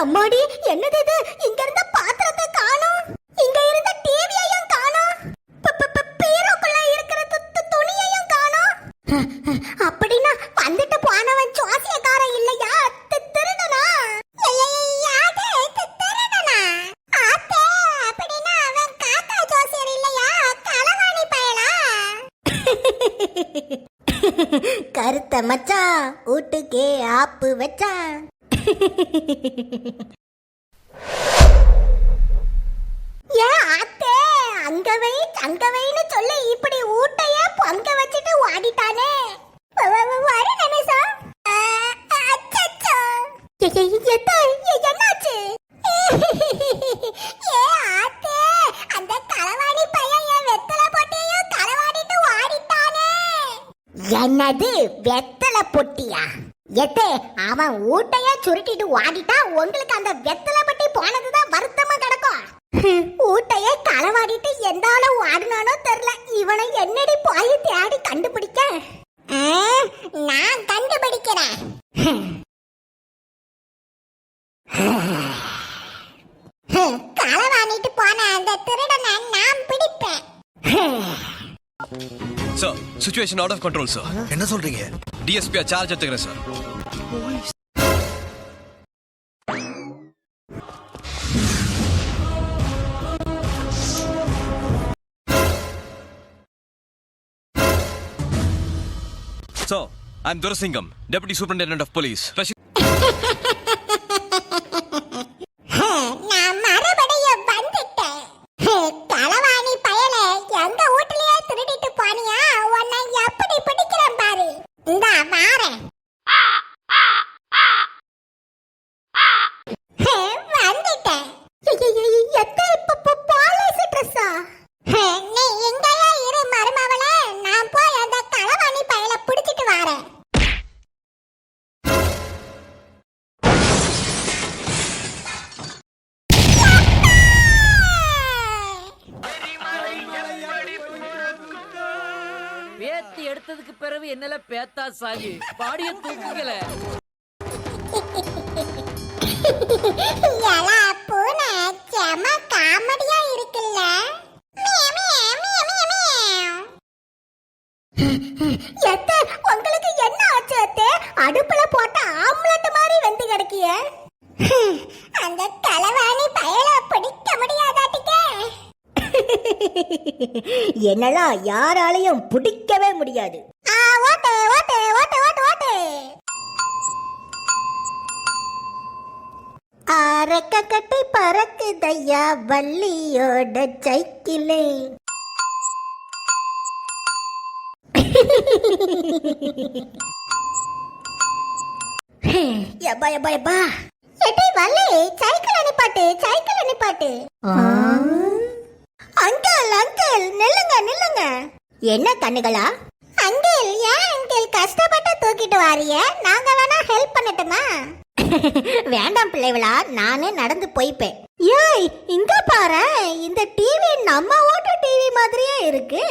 அம்மாடி என்னது இது? இங்க இருந்த பாத்திரத்தை காணோம். இங்க இருந்த டிவியையும் காணோம். பீரோக்குள்ள இருக்கிற துத்து துணியையும் காணோம். அப்படின்னா வந்துட்டு போனவன் ஜோசியக்காரன் இல்லையா? திருடனா? அப்படின்னா அவன் காக்கா இல்லையா? கருத்த மச்சான் வீட்டுக்கே ஆப்பு வச்சான். ஏன் ஆத்தே அங்க வை அங்க வைன்னு சொல்லி. இப்படி ஊட்டைய பங்க வச்சுட்டு ஓடிட்டானே. வ- நிமிஷம். என்னாச்சு? ஏ ஆத்தே அந்த களவாணி பையன் என் வெத்தலை போட்டியையும் களவாடிட்டு ஓடிட்டானே. என்னது வெத்தலை பொட்டியா? எத்தே அவன் ஊட்டைய சுருட்டிட்டு ஓடிட்டா உங்களுக்கு அந்த வெத்தலை பொட்டி போனதுதான் வருத்தமா கிடக்கும். ஊட்டைய களவாடிட்டு எந்த ஆள ஓடுனானோ தெரியல. இவனை என்னடி போய் தேடி கண்டுபிடிக்க? நான் கண்டுபிடிக்கிறேன். களவாணிட்டு போன அந்த திருடனை நான் பிடிப்பேன். Sir situation out of control sir என்ன சொல்றீங்க? டிஎஸ்பியா சார்ஜ் எடுத்துக்கிறேன் sir So, I'm Durasingam, Deputy Superintendent of Police. பிறகு என்னல பேத்தா சாகி பாடிய தூக்குங்கள. உங்களுக்கு என்ன ஆச்சு அத்தே அடுப்புல போட்ட ஆம்லெட் மாதிரி வெந்து கிடக்கிய. அந்த களவாணி பயல பிடிக்க முடியாதாட்டிக்க. என்னெல்லாம் யாராலையும் பிடிக்கவே முடியாது. ஓட்டு ஓட்டு ஓட்டு ஓட்டு ஓட்டு. அரக்க கட்டி பறக்குதையா வள்ளியோட சைக்கிளே. எப்பா எப்பா எப்பா எட்டி வள்ளி சைக்கிள் அனுப்பாட்டு சைக்கிள் அனுப்பாட்டு. அங்கிள் அங்கிள் நில்லுங்க நில்லுங்க. என்ன கண்ணுகளா? அங்கிள் ஏன் அங்கிள் கஷ்டப்பட்டு தூக்கிட்டு வாரிய நாங்க வேணா ஹெல்ப் பண்ணட்டுமா? வேண்டாம் பிள்ளைகளா நானே நடந்து போய்ப்பேன். ஏய் இங்க பாரு இந்த டிவி நம்ம ஓட்டு டிவி மாதிரியே இருக்கு.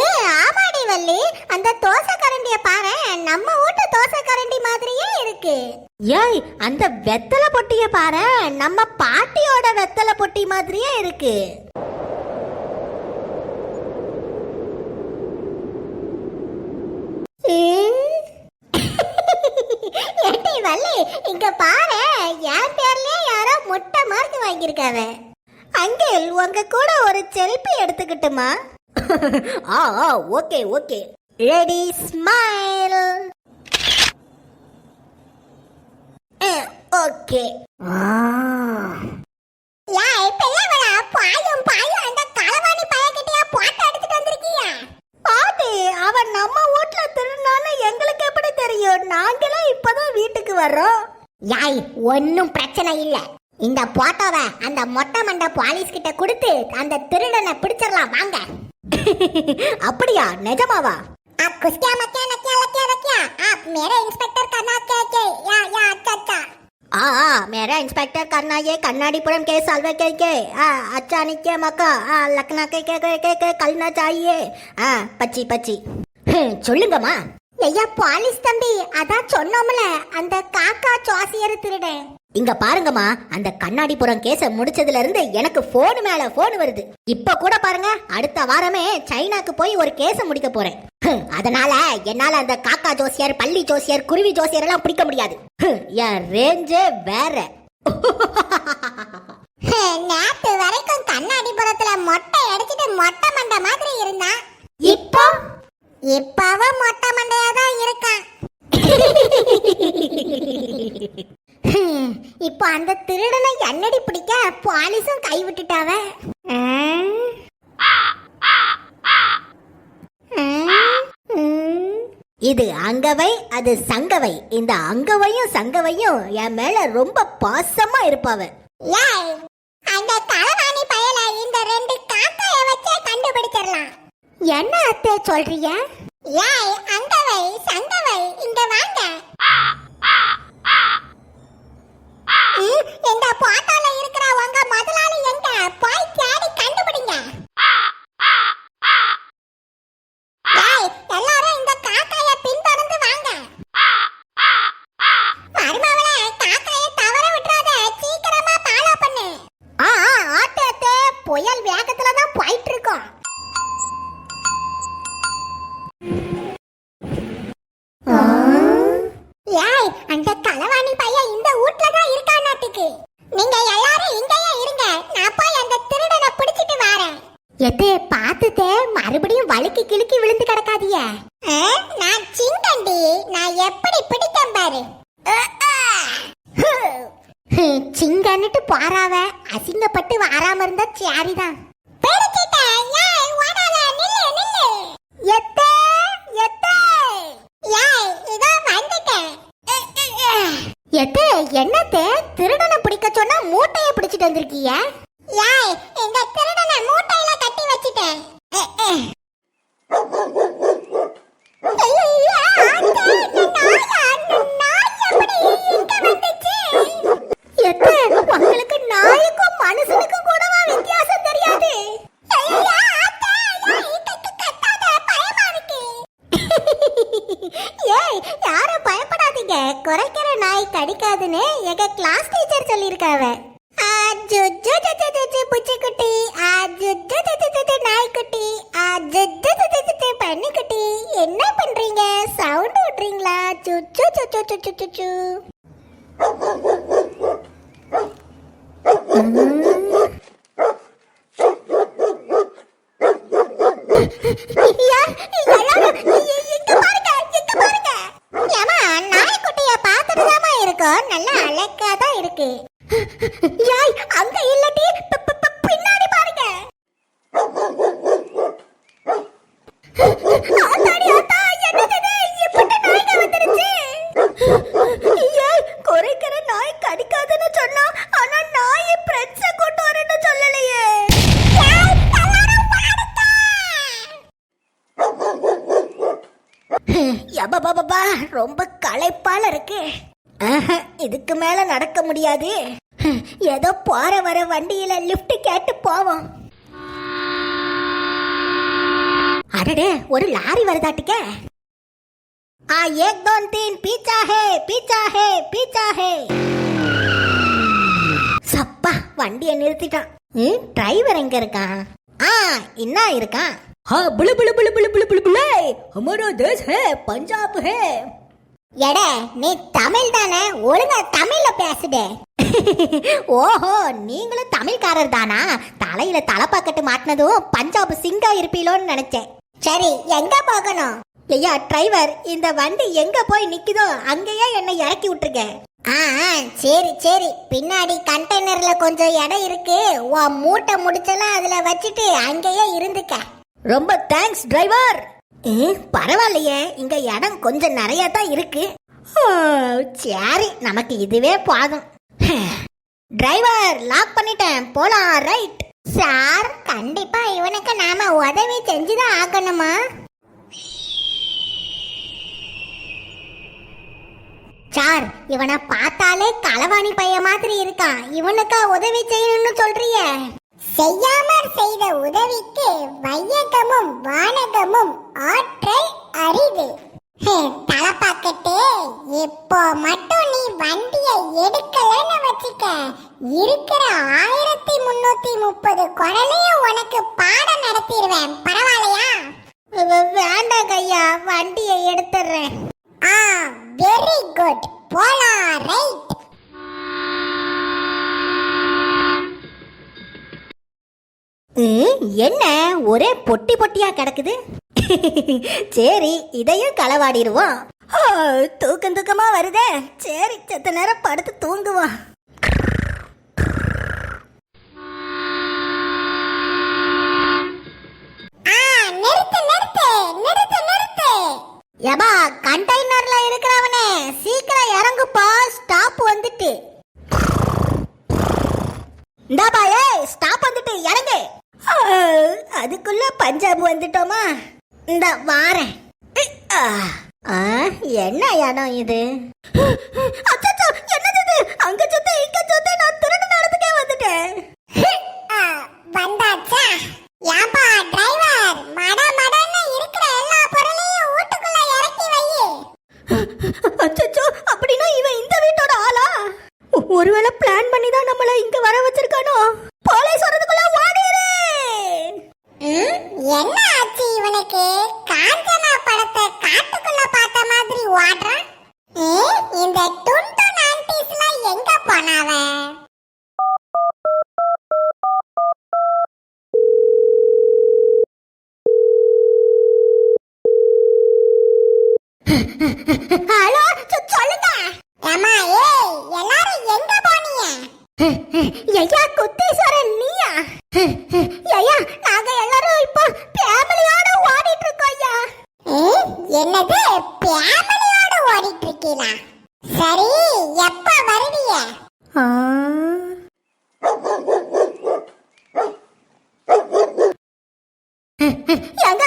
ஏ ஆமாடி வள்ளி அந்த தோசை கரண்டிய பாரு நம்ம வீட்டு தோசை கரண்டி மாதிரியே இருக்கு. ஏய் அந்த வெத்தலை பொட்டிய பாரு நம்ம பாட்டியோட வெத்தலை பொட்டி மாதிரியே இருக்கு. ஏட்டி வள்ளி இங்க பாரு என் பேர்லயே யாரோ முட்டை மார்க் வாங்கியிருக்காவ. அங்கிள் உங்க கூட ஒரு செல்ஃபி எடுத்துக்கிட்டுமா? ஆ ஆ okay okay. Ready smile okay. ஏய் பிள்ளைகளா பாயும் பாயும் அந்த பாட்டி அவன் நம்ம வீட்ல திருநான்னு எங்களுக்கு எப்படி தெரியும் நாங்களும் இப்பதான் வீட்டுக்கு வர்றோம் யாய் ஒன்னும் பிரச்சனை இல்ல இந்த போட்டோவை அந்த மொட்டை மண்டை போலீஸ் கிட்ட கொடுத்து அந்த திருடனை பிடிச்சிடலாம் வாங்க அப்படியா நிஜமாவா आप कुछ क्या मत क्या नक्या लक्या लक्या आप मेरे इंस्पेक्टर का नाम क्या क्या या या अच्छा अच्छा आ आ मेरा इंस्पेक्टर करना ये कन्नाडीपुरम के सालवे के के आ अच्छा नित्य मका आ लखना के के के के के करना चाहिए आ பச்சி பச்சி சொல்லுங்கம்மா ஐயா போலீஸ் தம்பி அதான் சொன்னோம்ல அந்த காக்கா ஜோசியர் திருடன் இங்க பாருங்கம்மா அந்த கண்ணாடிபுரம் கேஸ முடிச்சதுல இருந்து எனக்கு போன் மேல போன் வருது. இப்ப கூட பாருங்க அடுத்த வாரமே சைனாக்கு போய் ஒரு கேஸ முடிக்க போறேன். அதனால என்னால அந்த காக்கா ஜோசியர் பள்ளி ஜோசியர் குருவி ஜோசியர் எல்லாம் பிடிக்க முடியாது. என் ரேஞ்சே வேற. நேத்து வரைக்கும் கண்ணாடிபுரத்துல மொட்டை அடிச்சிட்டு மொட்டை மண்டை மாதிரி இருந்தான். இப்போ? இப்பவ மொட்டை மண்டையா தான் இருக்கான். இப்போ அந்த திருடனை என்னடி பிடிக்க போலீஸும் கை விட்டுட்டாவ. இது அங்கவை அது சங்கவை. இந்த அங்கவையும் சங்கவையும் என் மேல ரொம்ப பாசமா இருப்பாவ. அந்த களவாணி பயல இந்த ரெண்டு காக்காய வச்சே கண்டுபிடிச்சிடலாம். என்ன அத்தை சொல்றீங்க? ஏய் அங்கவை சங்கவை இங்க வாங்க. எங்க இந்த போட்டோல இருக்கிற உங்க என்ன பண்றீங்க சவுண்ட் விட்டுறீங்களா சுச்சு சுச்சு சுச்சு சுச்சு நல்லா அழகா தான் இருக்கு இருக்கு ஆஹா, இதுக்கு மேல நடக்க முடியாது ஏதோ போற வர வண்டியில லிஃப்ட் கேட்டு போவோம் அடடே ஒரு லாரி வருதாட்டுக்க ஆ ஏக் தோன் தீன் பீச்சா ஹே பீச்சா ஹே பீச்சா ஹே சப்பா வண்டியை நிறுத்திட்டான் ம் டிரைவர் எங்க இருக்கான் ஆ இன்னா இருக்கான் हाँ bull bull bull bull bull bull bull हमारा देश है पंजाब है எட நீ தமிழ் தானே? ஒழுங்கா தமிழ்ல பேசுடே. ஓஹோ நீங்களும் தமிழ்காரர் தானா? தலையில தலைப்பாக்கட்டு மாட்டினதும் பஞ்சாப் சிங்கா இருப்பீலோன்னு நினைச்சேன். சரி எங்க போகணும்? ஐயா டிரைவர் இந்த வண்டி எங்க போய் நிக்குதோ அங்கேயே என்னை இறக்கி விட்டுருங்க. ஆ ஆ, சரி சரி. பின்னாடி கண்டெய்னர்ல கொஞ்சம் இடம் இருக்கு. உன் மூட்டை முடிச்செல்லாம் அதுல வச்சுட்டு அங்கேயே இருந்துக்க. ரொம்ப தேங்க்ஸ் டிரைவர் பரவாயில்லையே. இங்க இடம் கொஞ்சம் நிறைய தான் இருக்கு. ஓ, சரி நமக்கு இதுவே போதும். டிரைவர் லாக் பண்ணிட்டேன். போலாம் ரைட் சார் கண்டிப்பா இவனுக்கு நாம உதவி செஞ்சுதான் ஆகணுமா? சார் இவனை பார்த்தாலே களவாணி பைய மாதிரி இருக்கான். இவனுக்கா உதவி செய்யணும்னு சொல்றிய? செய்யாமற் செய்த உதவிக்கு வையகமும் வானகமும் ஆற்றல் அரிது. தலப்பாக்கட்டு இப்போ மட்டும் நீ வண்டியை எடுக்கலன்னு வச்சுக்க. இருக்கிற ஆயிரத்தி முன்னூத்தி முப்பது குரலையும் உனக்கு பாடம் நடத்திடுவேன். ஒரே பொட்டி பொட்டியா கிடக்குது. சரி இதையும் களவாடிடுவோம். தூக்கம் தூக்கமா வருதே. சரி செத்த நேரம் படுத்து தூங்குவோம். யபா கண்டெய்னர்ல இருக்கிறவனே சீக்கிரம் இறங்குப்பா. ஸ்டாப் வந்துட்டு. இந்தாப்பா ஏய் ஸ்டாப் வந்துட்டு இறங்கு. அதுக்குள்ள பஞ்சாப் வந்துட்டோமா? இந்த வாரேன். என்ன இடம் இது? அச்சச்சோ, என்னது இது? அங்க சுத்த இங்க சுத்த நான் திருட்டு நடத்துக்கே வந்துட்டேன். வந்தாச்சா? யாப்பா டிரைவர் மட மடன்னு இருக்கிற எல்லா பொருளையும் வீட்டுக்குள்ள இறக்கி வை. அச்சச்சோ அப்படின்னா இவன் இந்த வீட்டோட ஆளா? ஒருவேளை பிளான் பண்ணி தான் நம்மள இங்க வர 两个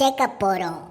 சேர்க்க போறோம்.